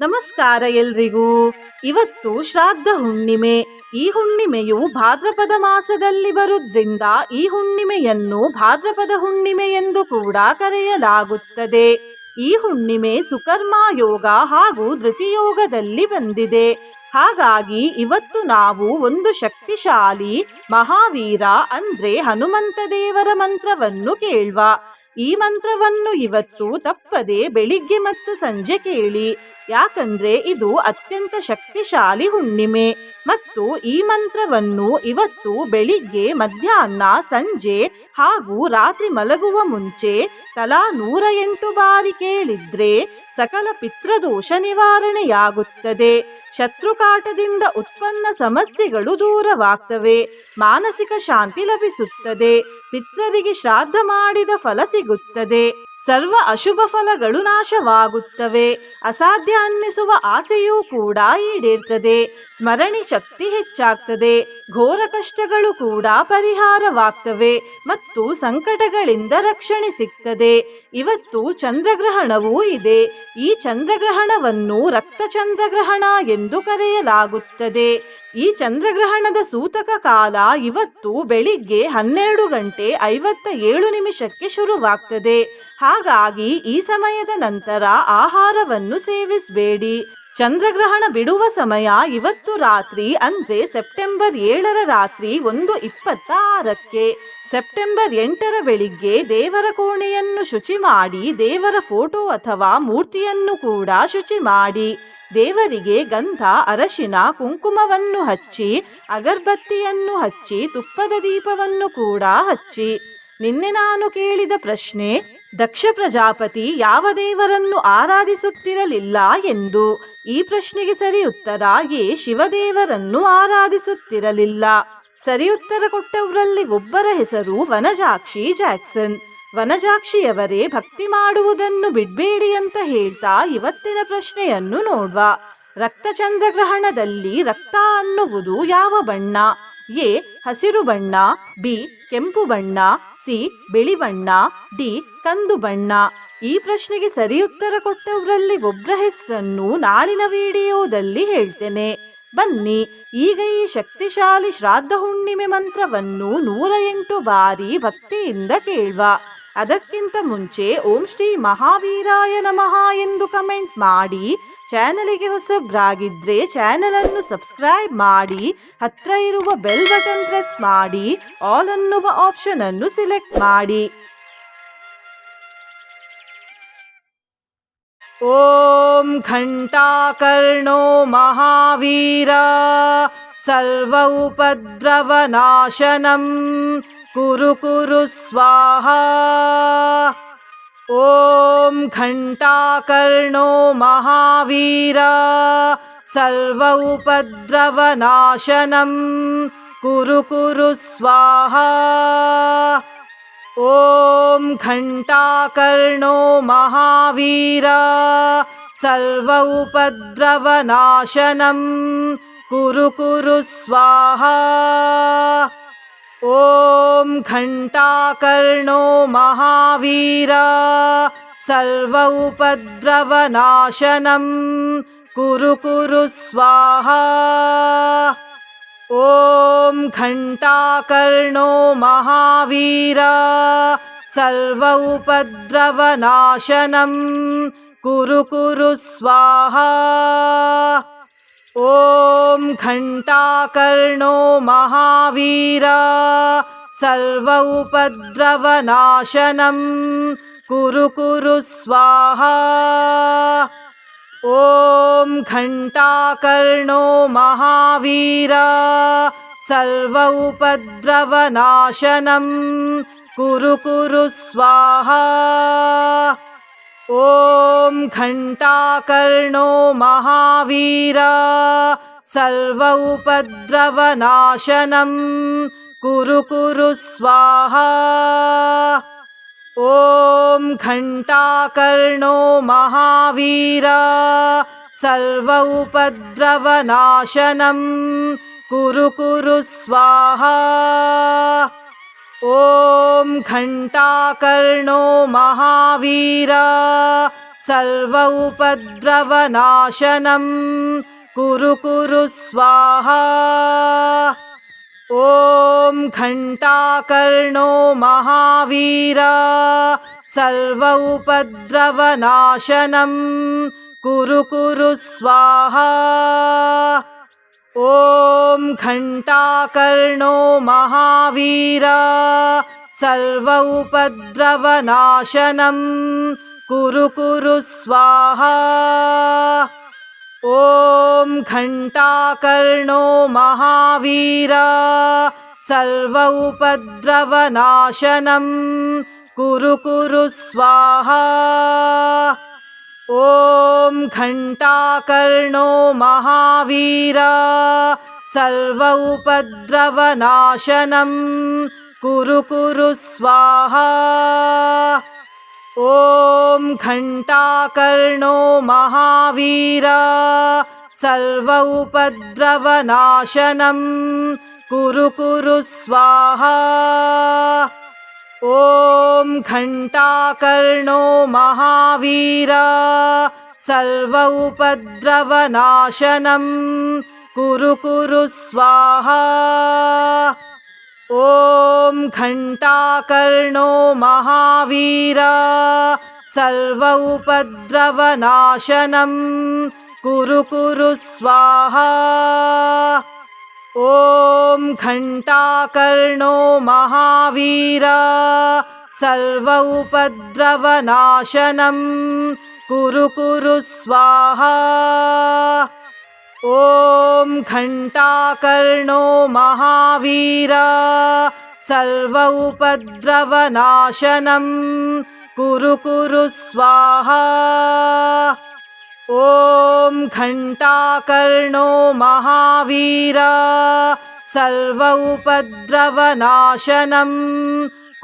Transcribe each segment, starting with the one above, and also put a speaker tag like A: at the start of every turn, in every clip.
A: ನಮಸ್ಕಾರ ಎಲ್ರಿಗೂ. ಇವತ್ತು ಶ್ರಾದ್ದ ಹುಣ್ಣಿಮೆ. ಈ ಹುಣ್ಣಿಮೆಯು ಭಾದ್ರಪದ ಮಾಸದಲ್ಲಿ ಬರುವುದರಿಂದ ಈ ಹುಣ್ಣಿಮೆಯನ್ನು ಭಾದ್ರಪದ ಹುಣ್ಣಿಮೆ ಎಂದು ಕೂಡ ಕರೆಯಲಾಗುತ್ತದೆ. ಈ ಹುಣ್ಣಿಮೆ ಸುಕರ್ಮ ಯೋಗ ಹಾಗೂ ಧೃತಿಯೋಗದಲ್ಲಿ ಬಂದಿದೆ. ಹಾಗಾಗಿ ಇವತ್ತು ನಾವು ಒಂದು ಶಕ್ತಿಶಾಲಿ ಮಹಾವೀರ ಅಂದ್ರೆ ಹನುಮಂತ ದೇವರ ಮಂತ್ರವನ್ನು ಕೇಳುವ. ಈ ಮಂತ್ರವನ್ನು ಇವತ್ತು ತಪ್ಪದೆ ಬೆಳಿಗ್ಗೆ ಮತ್ತು ಸಂಜೆ ಕೇಳಿ. ಯಾಕಂದ್ರೆ ಇದು ಅತ್ಯಂತ ಶಕ್ತಿಶಾಲಿ ಹುಣ್ಣಿಮೆ ಮತ್ತು ಈ ಮಂತ್ರವನ್ನು ಇವತ್ತು ಬೆಳಿಗ್ಗೆ, ಮಧ್ಯಾಹ್ನ, ಸಂಜೆ ಹಾಗೂ ರಾತ್ರಿ ಮಲಗುವ ಮುಂಚೆ ತಲಾ ನೂರ ಎಂಟು ಬಾರಿ ಕೇಳಿದ್ರೆ ಸಕಲ ಪಿತೃದೋಷ ನಿವಾರಣೆಯಾಗುತ್ತದೆ. ಶತ್ರುಕಾಟದಿಂದ ಉತ್ಪನ್ನ ಸಮಸ್ಯೆಗಳು ದೂರವಾಗ್ತವೆ. ಮಾನಸಿಕ ಶಾಂತಿ ಲಭಿಸುತ್ತದೆ. ಪಿತೃರಿಗೆ ಶ್ರಾದ್ದ ಮಾಡಿದ ಫಲ ಸಿಗುತ್ತದೆ. ಸರ್ವ ಅಶುಭ ಫಲಗಳು ನಾಶವಾಗುತ್ತವೆ. ಅಸಾಧ್ಯ ಅನ್ನಿಸುವ ಆಸೆಯೂ ಕೂಡ ಈಡೇರ್ತದೆ. ಸ್ಮರಣಿ ಶಕ್ತಿ ಹೆಚ್ಚಾಗ್ತದೆ. ಘೋರ ಕಷ್ಟಗಳು ಕೂಡ ಪರಿಹಾರವಾಗ್ತವೆ ಮತ್ತು ಸಂಕಟಗಳಿಂದ ರಕ್ಷಣೆ ಸಿಗ್ತದೆ. ಇವತ್ತು ಚಂದ್ರಗ್ರಹಣವೂ ಇದೆ. ಈ ಚಂದ್ರಗ್ರಹಣವನ್ನು ರಕ್ತ ಚಂದ್ರಗ್ರಹಣ ಎಂದು ಕರೆಯಲಾಗುತ್ತದೆ. ಈ ಚಂದ್ರಗ್ರಹಣದ ಸೂತಕ ಕಾಲ ಇವತ್ತು ಬೆಳಿಗ್ಗೆ ಹನ್ನೆರಡು ಗಂಟೆ ಐವತ್ತ ಏಳು ನಿಮಿಷಕ್ಕೆ ಶುರುವಾಗ್ತದೆ. ಹಾಗಾಗಿ ಈ ಸಮಯದ ನಂತರ ಆಹಾರವನ್ನು ಸೇವಿಸಬೇಡಿ. ಚಂದ್ರಗ್ರಹಣ ಬಿಡುವ ಸಮಯ ಇವತ್ತು ರಾತ್ರಿ ಅಂದ್ರೆ ಸೆಪ್ಟೆಂಬರ್ ಏಳರ ರಾತ್ರಿ ಒಂದು ಇಪ್ಪತ್ತ ಆರಕ್ಕೆ ಸೆಪ್ಟೆಂಬರ್ ಎಂಟರ ಬೆಳಿಗ್ಗೆ ದೇವರ ಕೋಣೆಯನ್ನು ಶುಚಿ ಮಾಡಿ, ದೇವರ ಫೋಟೋ ಅಥವಾ ಮೂರ್ತಿಯನ್ನು ಕೂಡ ಶುಚಿ ಮಾಡಿ. ದೇವರಿಗೆ ಗಂಧ, ಅರಶಿನ, ಕುಂಕುಮವನ್ನು ಹಚ್ಚಿ, ಅಗರ್ಬತ್ತಿಯನ್ನು ಹಚ್ಚಿ, ತುಪ್ಪದ ದೀಪವನ್ನು ಕೂಡ ಹಚ್ಚಿ. ನಿನ್ನೆ ನಾನು ಕೇಳಿದ ಪ್ರಶ್ನೆ, ದಕ್ಷ ಪ್ರಜಾಪತಿ ಯಾವ ದೇವರನ್ನು ಆರಾಧಿಸುತ್ತಿರಲಿಲ್ಲ ಎಂದು. ಈ ಪ್ರಶ್ನೆಗೆ ಸರಿ ಉತ್ತರ, ಎ. ಶಿವದೇವರನ್ನು ಆರಾಧಿಸುತ್ತಿರಲಿಲ್ಲ. ಸರಿ ಉತ್ತರ ಕೊಟ್ಟವರಲ್ಲಿ ಒಬ್ಬರ ಹೆಸರು ವನಜಾಕ್ಷಿ ಜಾಕ್ಸನ್. ವನಜಾಕ್ಷಿಯವರೇ ಭಕ್ತಿ ಮಾಡುವುದನ್ನು ಬಿಡ್ಬೇಡಿ ಅಂತ ಹೇಳ್ತಾ ಇವತ್ತಿನ ಪ್ರಶ್ನೆಯನ್ನು ನೋಡ್ವಾ. ರಕ್ತ ಚಂದ್ರಗ್ರಹಣದಲ್ಲಿ ರಕ್ತ ಅನ್ನುವುದು ಯಾವ ಬಣ್ಣ? ಎ, ಹಸಿರು ಬಣ್ಣ, ಬಿ, ಕೆಂಪು ಬಣ್ಣ, ಸಿ, ಬಿಳಿ ಬಣ್ಣ, ಡಿ, ಕಂದು ಬಣ್ಣ. ಈ ಪ್ರಶ್ನೆಗೆ ಸರಿ ಉತ್ತರ ಕೊಟ್ಟವರಲ್ಲಿ ಒಬ್ಬರ ಹೆಸರನ್ನು ನಾಳಿನ ವಿಡಿಯೋದಲ್ಲಿ ಹೇಳ್ತೇನೆ. ಬನ್ನಿ, ಈಗ ಈ ಶಕ್ತಿಶಾಲಿ ಶ್ರಾದ್ದ ಹುಣ್ಣಿಮೆ ಮಂತ್ರವನ್ನು ನೂರ ಎಂಟು ಬಾರಿ ಭಕ್ತಿಯಿಂದ ಕೇಳುವ. ಅದಕ್ಕಿಂತ ಮುಂಚೆ ಓಂ ಶ್ರೀ ಮಹಾವೀರಾಯ ನಮಃ ಎಂದು ಕಮೆಂಟ್ ಮಾಡಿ ಚಾನಲಿಗೆ ಹೊಸಬ್ರಾಗಿದ್ರೆ ಚಾನಲನ್ನು ಸಬ್ಸ್ಕ್ರೈಬ್ ಮಾಡಿ, ಹತ್ರ ಇರುವ ಬೆಲ್ ಬಟನ್ ಪ್ರೆಸ್ ಮಾಡಿ, ಆಲ್ ಅನ್ನುವ ಆಪ್ಷನ್ ಅನ್ನು ಸೆಲೆಕ್ಟ್ ಮಾಡಿ. ಓಂ ಘಂಟಾಕರ್ಣೋ ಮಹಾವೀರ, ಸರ್ವ ಉಪದ್ರವ ನಾಶನಂ ಕುರು ಕುರು ಸ್ವಾಹ. ॐ घण्टाकर्णो महावीर सर्व उपद्रवनाशनं कुरु स्वाहा। ॐ घण्टाकर्णो महावीर सर्व उपद्रवनाशनं कुरु स्वाहा ॐ घण्टाकर्णो महावीर सर्व कुरु कुरु स्वाहा। ॐ घण्टाकर्णो महावीर सर्व कुरु कुरु स्वाहा। ॐ घण्टाकर्णो महावीर उपद्रवनाशनं कुरु कुरु स्वाहा। ॐ घण्टाकर्णो महावीर सर्व कुरु कुरु स्वाहा। ॐ घण्टाकर्णो महावीर सर्व उपद्रवनाशनं कुरु कुरु स्वाहा। ॐ घण्टाकर्णो महावीर। सर्व कुरु कुरु स्वाहा। ॐ घण्टाकर्णो महावीर। सर्व उपद्रवनाशनं कुरु कुरु स्वाहा। ॐ घण्टाकर्णो महावीर। सर्व उपद्रवनाशनं कुरु कुरु स्वाहा। ॐ घण्टाकर्णो महावीर। सर्व उपद्रवनाशनं कुरु कुरु स्वाहा ॐ घण्टाकर्णो महावीर सर्व उपद्रवनाशनं कुरु स्वाहा। ॐ घण्टाकर्णो महावीर सर्व कुरु कुरु स्वाहा ॐ घण्टाकर्णो महावीर सर्व उपद्रवनाशनं कुरु स्वाहा। ॐ घण्टाकर्णो महावीर सर्व उपद्रवनाशनं कुरु कुरु स्वाहा ॐ घण्टाकर्णो महावीर उपद्रवनाशनं कुरु कुरु स्वाहा। ॐ घण्टाकर्णो महावीर सर्व उपद्रवनाशनं कुरु कुरु स्वाहा ॐ घण्टाकर्णो महावीर सर्व उपद्रवनाशनं कुरु स्वाहा। ॐ घण्टाकर्णो महावीर सर्व उपद्रवनाशनं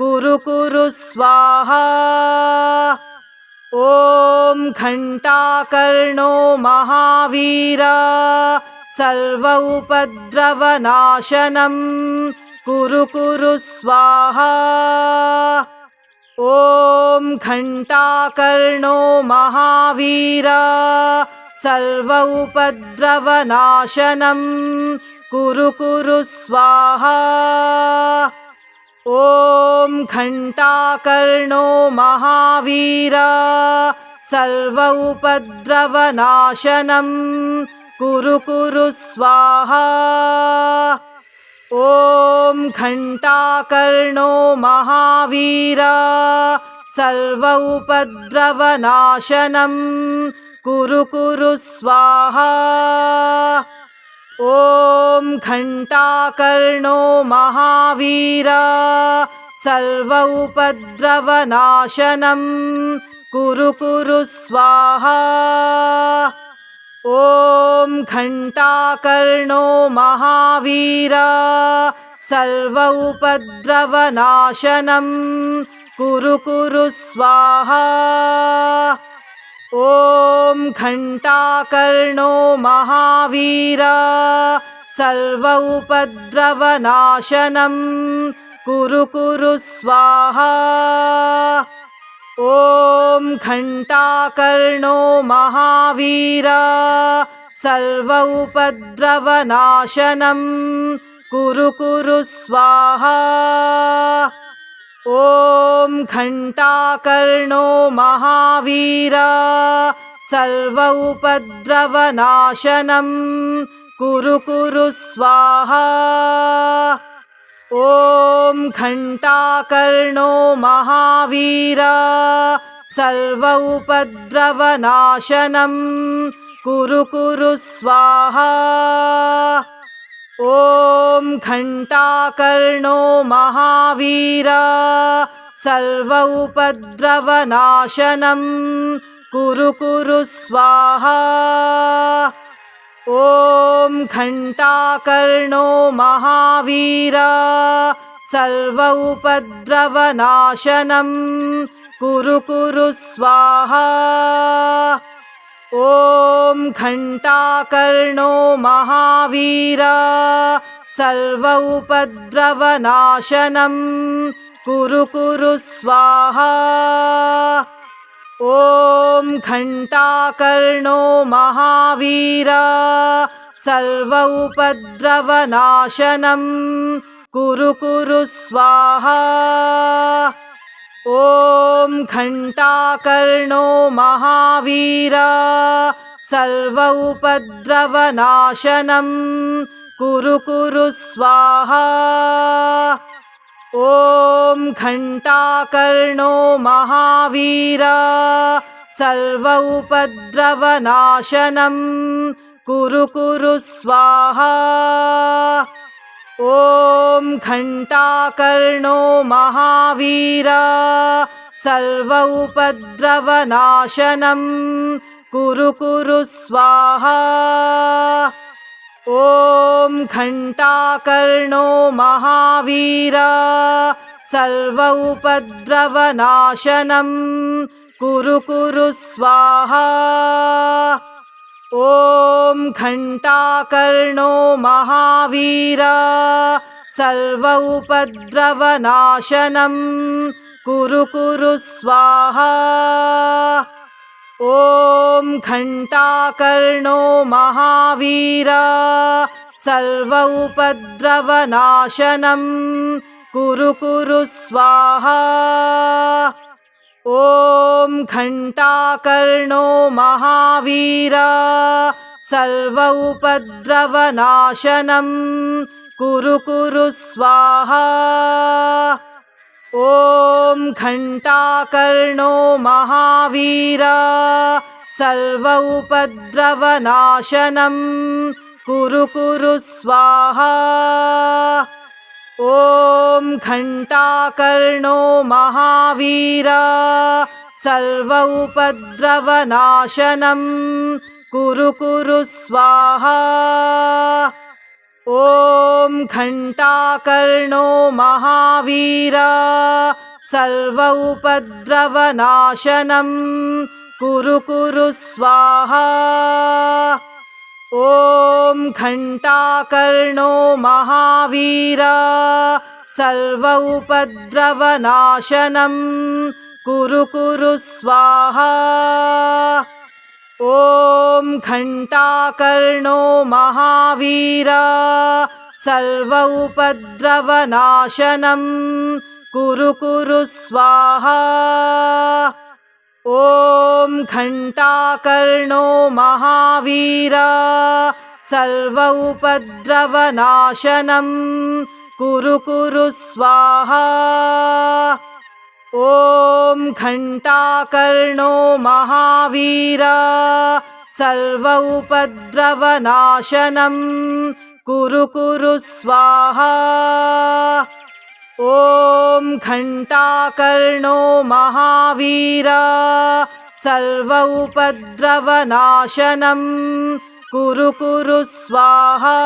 A: कुरु स्वाहा ॐ घण्टाकर्णो महावीर उपद्रवनाशनं कुरु कुरु स्वाहा। ॐ घण्टाकर्णो महावीर सर्व उपद्रवनाशनं कुरु कुरु स्वाहा ॐ घण्टाकर्णो महावीर सर्व उपद्रवनाशनं कुरु कुरु स्वाहा। ॐ घण्टाकर्णो महावीर सर्व उपद्रवनाशनं कुरु कुरु स्वाहा ॐ घण्टाकर्णो महावीर सर्व उपद्रवनाशनं कुरु स्वाहा। ॐ घण्टाकर्णो महावीर सर्व उपद्रवनाशनं कुरु स्वाहा ॐ घण्टाकर्णो महावीर उपद्रवनाशनं कुरु कुरु स्वाहा। ॐ घण्टाकर्णो महावीर उपद्रवनाशनं कुरु कुरु स्वाहा। ॐ घण्टाकर्णो महावीर। सर्व कुरु कुरु स्वाहा। ॐ घण्टाकर्णो महावीर। सर्व कुरु कुरु स्वाहा। ॐ घण्टाकर्णो महावीर सर्व कुरु कुरु स्वाहा। ॐ घण्टाकर्णो महावीर। सर्व उपद्रवनाशनं कुरु स्वाहा। ॐ घण्टाकर्णो महावीर। सर्व उपद्रवनाशनं कुरु कुरु स्वाहा। ॐ घण्टाकर्णो महावीर। सर्व उपद्रवनाशनं कुरु स्वाहा। ॐ घण्टाकर्णो महावीर। सर्व उपद्रवनाशनं कुरु कुरु स्वाहा ॐ घण्टाकर्णो महावीर सर्व उपद्रवनाशनं कुरु कुरु स्वाहा। ॐ घण्टाकर्णो महावीर सर्व उपद्रवनाशनं कुरु कुरु स्वाहा ॐ घण्टाकर्णो महावीर सर्व उपद्रवनाशनं कुरु कुरु स्वाहा। ॐ घण्टाकर्णो महावीर सर्व उपद्रवनाशनं कुरु स्वाहा ॐ घण्टाकर्णो महावीर सर्व उपद्रवनाशनं कुरु स्वाहा। ॐ घण्टाकर्णो महावीर सर्व उपद्रवनाशनं कुरु स्वाहा ॐ घण्टाकर्णो महावीर सर्व उपद्रवनाशनं कुरु कुरु स्वाहा। ॐ घण्टाकर्णो महावीर सर्व उपद्रवनाशनं कुरु कुरु स्वाहा ॐ घण्टाकर्णो महावीर सर्व उपद्रवनाशनं कुरु कुरु स्वाहा। ॐ घण्टाकर्णो महावीर सर्व उपद्रवनाशनं कुरु कुरु स्वाहा ॐ घण्टाकर्णो महावीर उपद्रवनाशनं कुरु कुरु स्वाहा। ॐ घण्टाकर्णो महावीर सर्व कुरु कुरु स्वाहा ॐ घण्टाकर्णो महावीर उपद्रवनाशनं कुरु कुरु स्वाहा। ॐ घण्टाकर्णो महावीर सर्व उपद्रवनाशनं कुरु कुरु स्वाहा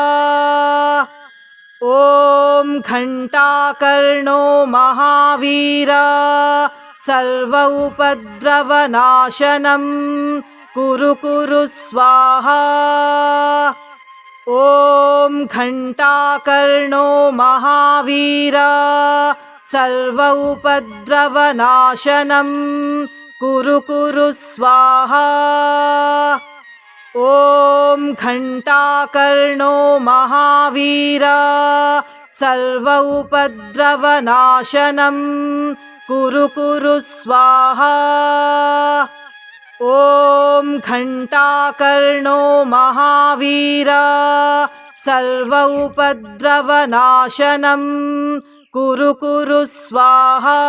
A: ॐ घण्टाकर्णो महावीर उपद्रवनाशनं कुरु कुरु स्वाहा। ॐ घण्टाकर्णो महावीर सर्व उपद्रवनाशनं कुरु कुरु स्वाहा। ॐ घण्टाकर्णो महावीर सर्व उपद्रवनाशनं कुरु स्वाहा। ॐ घण्टाकर्णो महावीर सर्व कुरु कुरु स्वाहा।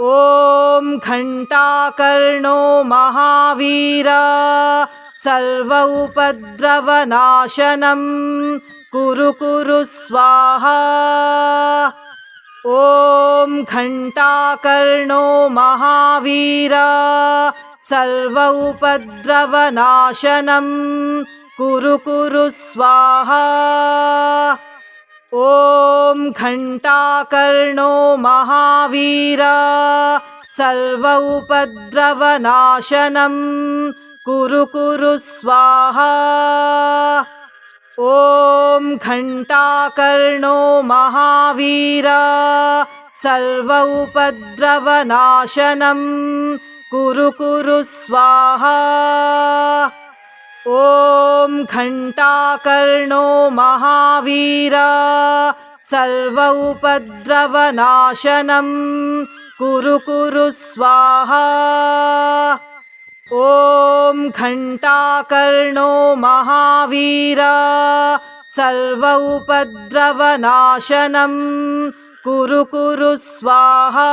A: ॐ घण्टाकर्णो महावीर सर्व उपद्रवनाशनं कुरु कुरु स्वाहा। ॐ घण्टाकर्णो महावीर। कुरु कुरु स्वाहा। ॐ घण्टाकर्णो महावीर। सर्व उपद्रवनाशनं कुरु कुरु स्वाहा। ॐ घण्टाकर्णो महावीर।
B: सर्व उपद्रवनाशनं कुरु कुरु स्वाहा। ॐ घण्टाकर्णो महावीर। सर्व उपद्रवनाशनं कुरु कुरु स्वाहा ॐ घण्टाकर्णो महावीर सर्व उपद्रवनाशनं कुरु कुरु स्वाहा।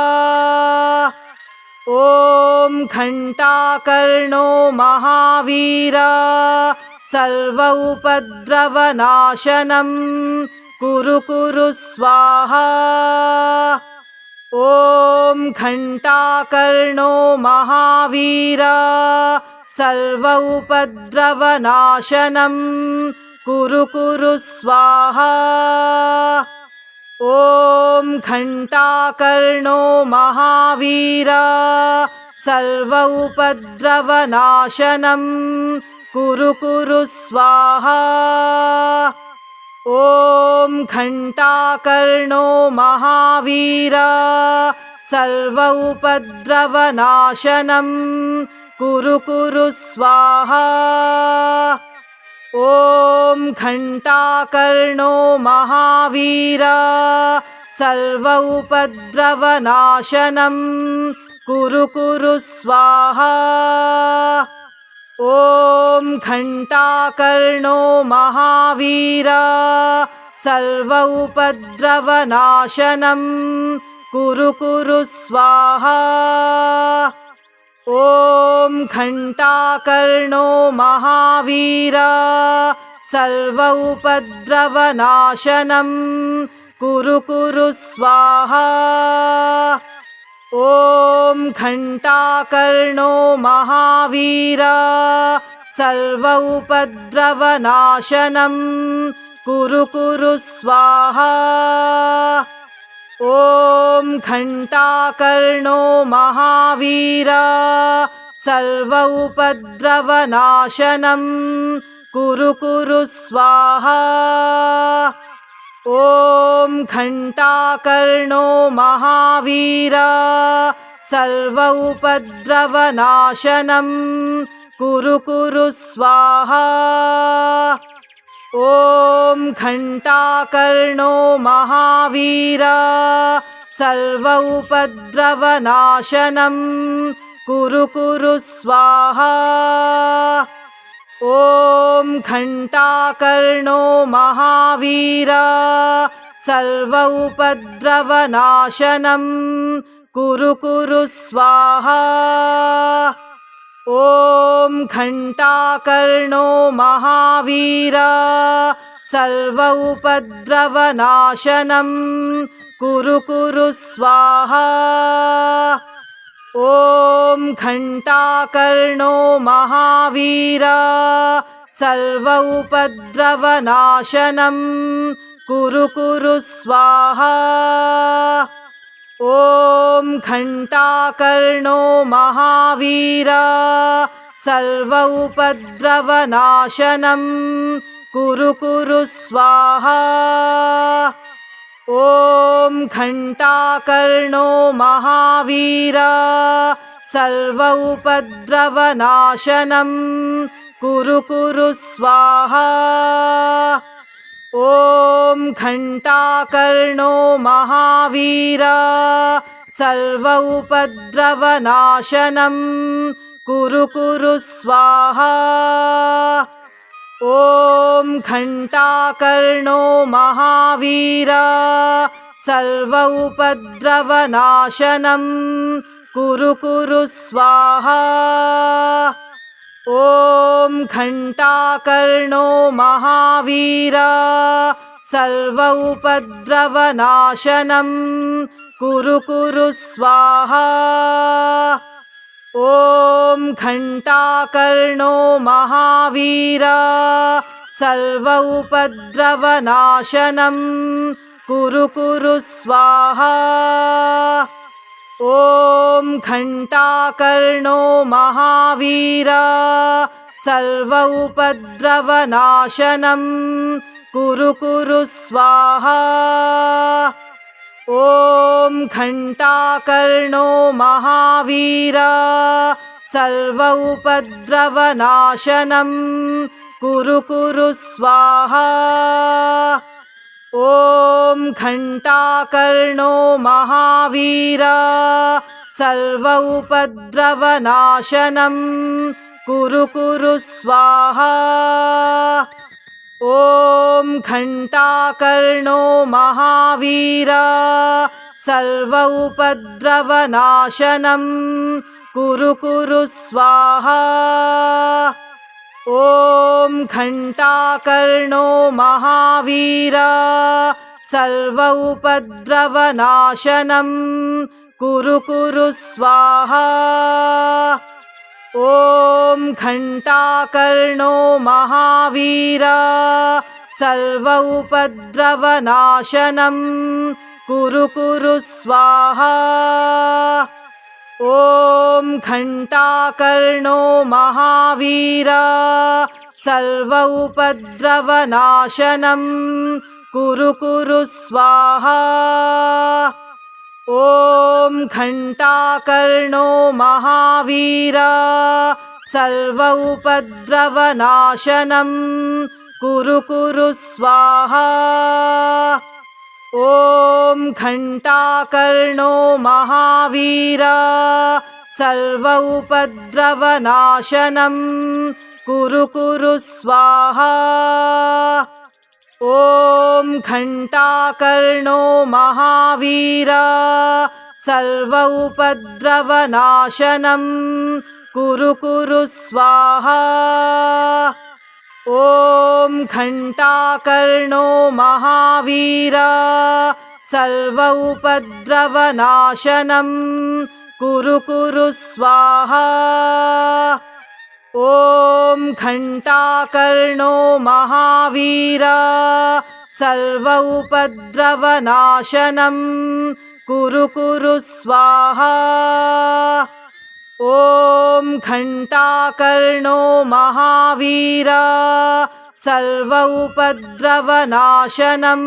B: ॐ घण्टाकर्णो महावीर सर्व उपद्रवनाशनं कुरु कुरु स्वाहा ॐ घण्टाकर्णो महावीर सर्व उपद्रवनाशनं कुरु स्वाहा। ॐ घण्टाकर्णो महावीर सर्व उपद्रवनाशनं कुरु कुरु स्वाहा ॐ घण्टाकर्णो महावीर उपद्रवनाशनं कुरु कुरु स्वाहा। ॐ घण्टाकर्णो महावीर सर्व उपद्रवनाशनं कुरु कुरु स्वाहा ॐ घण्टाकर्णो महावीर उपद्रवनाशनं कुरु कुरु स्वाहा। ॐ घण्टाकर्णो महावीर उपद्रवनाशनं कुरु कुरु स्वाहा ॐ घण्टाकर्णो महावीर सर्व उपद्रवनाशनं कुरु स्वाहा। ॐ घण्टाकर्णो महावीर सर्व उपद्रवनाशनं कुरु कुरु स्वाहा ॐ घण्टाकर्णो महावीर उपद्रवनाशनं कुरु कुरु स्वाहा। ॐ घण्टाकर्णो महावीर सर्व कुरु कुरु स्वाहा ॐ घण्टाकर्णो महावीर सर्व उपद्रवनाशनं कुरु स्वाहा। ॐ घण्टाकर्णो महावीर सर्व उपद्रवनाशनं कुरु कुरु स्वाहा ॐ घण्टाकर्णो महावीर सर्व कुरु कुरु स्वाहा। ॐ घण्टाकर्णो महावीर सर्व कुरु कुरु स्वाहा घण्टाकर्णो महावीर। सर्व कुरु कुरु स्वाहा। ॐ घण्टाकर्णो महावीर। सर्व कुरु कुरु स्वाहा। ॐ घण्टाकर्णो महावीर सर्व उपद्रवनाशनं कुरु कुरु स्वाहा। ॐ घण्टाकर्णो महावीर। सर्व कुरु कुरु स्वाहा। ॐ घण्टाकर्णो महावीर। सर्व उपद्रवनाशनं कुरु कुरु स्वाहा। ॐ घण्टाकर्णो महावीर। सर्व उपद्रवनाशनं कुरु कुरु स्वाहा। ॐ घण्टाकर्णो महावीर। सर्व उपद्रवनाशनं कुरु कुरु स्वाहा ॐ घण्टाकर्णो महावीर सर्व कुरु कुरु स्वाहा। ॐ घण्टाकर्णो महावीर सर्व उपद्रवनाशनं कुरु कुरु स्वाहा ॐ घण्टाकर्णो महावीर उपद्रवनाशनं कुरु कुरु स्वाहा। ॐ घण्टाकर्णो महावीर सर्व उपद्रवनाशनं कुरु स्वाहा ॐ घण्टाकर्णो महावीर सर्व उपद्रवनाशनं कुरु स्वाहा। ॐ घण्टाकर्णो महावीर सर्व उपद्रवनाशनं कुरु स्वाहा ॐ घण्टाकर्णो महावीर सर्व उपद्रवनाशनं कुरु स्वाहा। ॐ घण्टाकर्णो महावीर सर्व उपद्रवनाशनं कुरु कुरु स्वाहा ॐ घण्टाकर्णो महावीर उपद्रवनाशनं कुरु कुरु स्वाहा। ॐ घण्टाकर्णो महावीर सर्व उपद्रवनाशनं कुरु कुरु स्वाहा ॐ घण्टाकर्णो महावीर सर्व उपद्रवनाशनं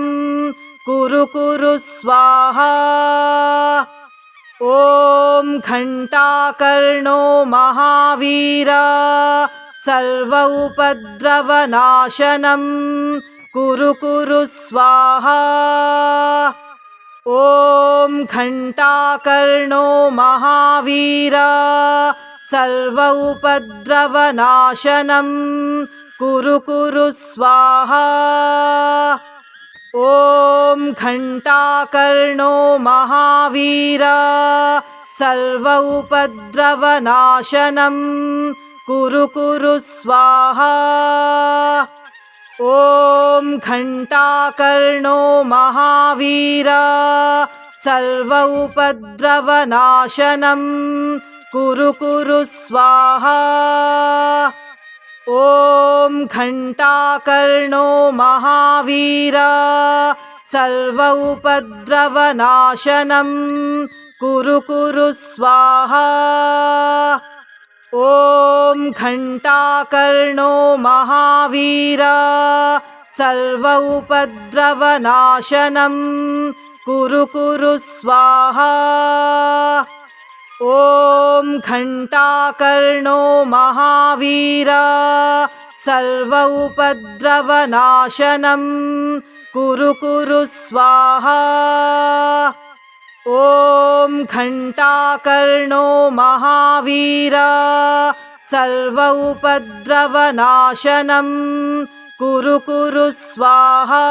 B: कुरु कुरु स्वाहा। ॐ घण्टाकर्णो महावीर सर्व उपद्रवनाशनं कुरु कुरु स्वाहा। ॐ घण्टाकर्णो महावीर सर्व कुरु कुरु स्वाहा। ॐ घण्टाकर्णो महावीर सर्व कुरु कुरु स्वाहा। ॐ घण्टाकर्णो महावीर सर्व उपद्रवनाशनं कुरु कुरु स्वाहा। ॐ घण्टाकर्णो महावीर। सर्व कुरु कुरु स्वाहा। ॐ घण्टाकर्णो महावीर। सर्व उपद्रवनाशनं कुरु कुरु स्वाहा। ॐ घण्टाकर्णो महावीर। सर्व उपद्रवनाशनं। कुरु कुरु स्वाहा। ॐ घण्टाकर्णो महावीर। सर्व उपद्रवनाशनं। कुरु कुरु स्वाहा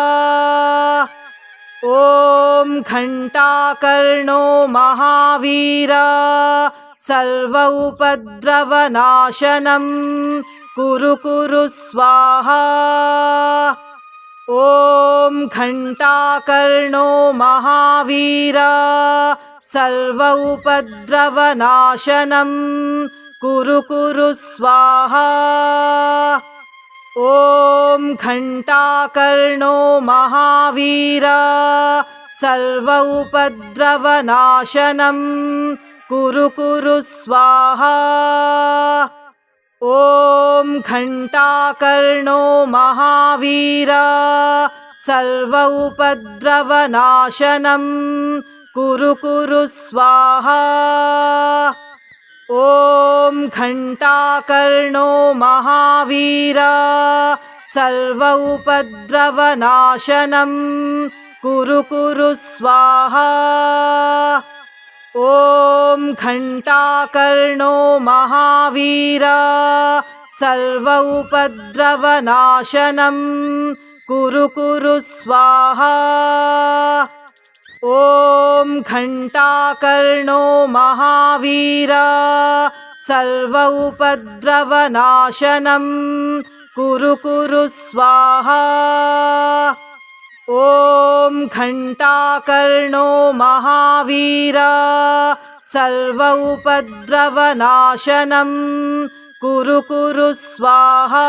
B: ॐ घण्टाकर्णो महावीर सर्व उपद्रवनाशनं कुरु स्वाहा। ॐ घण्टाकर्णो महावीर सर्व कुरु कुरु स्वाहा ॐ घण्टाकर्णो महावीर सर्व कुरु कुरु स्वाहा। ॐ घण्टाकर्णो महावीर सर्व कुरु कुरु स्वाहा ॐ घण्टाकर्णो महावीर सर्व उपद्रवनाशनं कुरु कुरु स्वाहा। ॐ घण्टाकर्णो महावीर सर्व उपद्रवनाशनं कुरु कुरु स्वाहा ॐ घण्टाकर्णो महावीर सर्व उपद्रवनाशनं कुरु कुरु स्वाहा। ॐ घण्टाकर्णो महावीर सर्व उपद्रवनाशनं कुरु कुरु स्वाहा